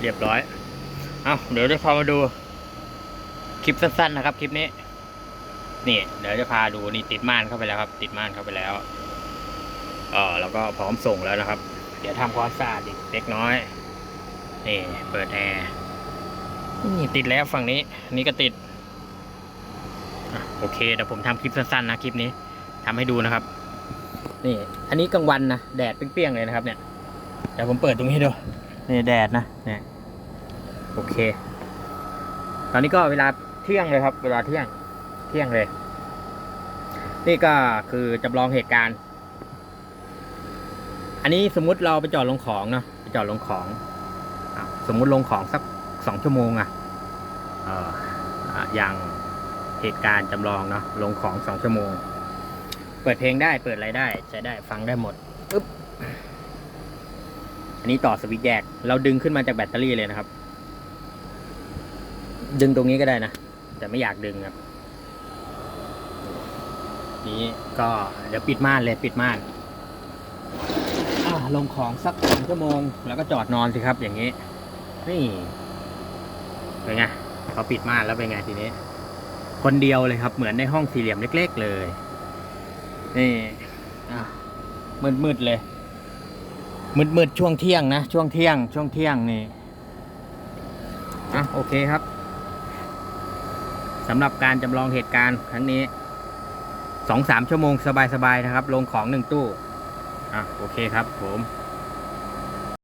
เรียบร้อย เอาเดี๋ยวจะพามาดู คลิปสั้นๆนะครับ คลิปนี้ นี่ เดี๋ยวจะพาดูนี่ติดม่านเข้าไปแล้วครับ ติดม่านเข้าไปแล้ว เออแล้วก็พร้อมส่งแล้วนะครับ เดี๋ยวทำความสะอาดอีกเล็กน้อย นี่เปิดแอร์นี่ติดแล้วฝั่งนี้นนี้ก็ติดอโอเคเดี๋ยวผมทำคลิปสั้นๆนะคลิปนี้ทำให้ดูนะครับ นี่ อันนี้กลางวันนะแดดเปรี้ยงๆเลยนะครับ เนี่ยเดี๋ยวผมเปิดตรงนี้ดู นี่แดดนะเนี่ยโอเค ตอนนี้ก็เวลาเที่ยงเลยครับ เวลาเที่ยง เที่ยงเลย นี่ก็คือจำลองเหตุการณ์ อันนี้สมมุติเราไปจอดลงของเนาะไปจอดลงของสมมุติลงของสักสองชั่วโมงอะเอ่ออะอย่างเหตุการณ์จำลองเนาะลงของสองชั่วโมง เปิดเพลงได้เปิดอะไรได้ใช้ได้ฟังได้หมดปึ๊บ อันนี้ต่อสวิตช์แยก เราดึงขึ้นมาจากแบตเตอรี่เลยนะครับ ดึงตรงนี้ก็ได้นะ แต่ไม่อยากดึงครับ นี้ก็เดี๋ยวปิดม่านเลยปิดม่านอ่าลงของสักสองชั่วโมง แล้วก็จอดนอนสิครับ อย่างนี้ นี่เป็นไงพอปิดม่านแล้วเป็นไงทีนี้ คนเดียวเลยครับ เหมือนในห้องสี่เหลี่ยมเล็ก ๆ เลย นี่อะมืดๆเลย มืดๆช่วงเที่ยงนะ ช่วงเที่ยง ช่วงเที่ยงนี่อะโอเคครับสำหรับการจำลองเหตุการณ์ครั้งนี้สองสามชั่วโมงสบายๆนะครับ ลงของหนึ่งตู้อะโอเคครับผม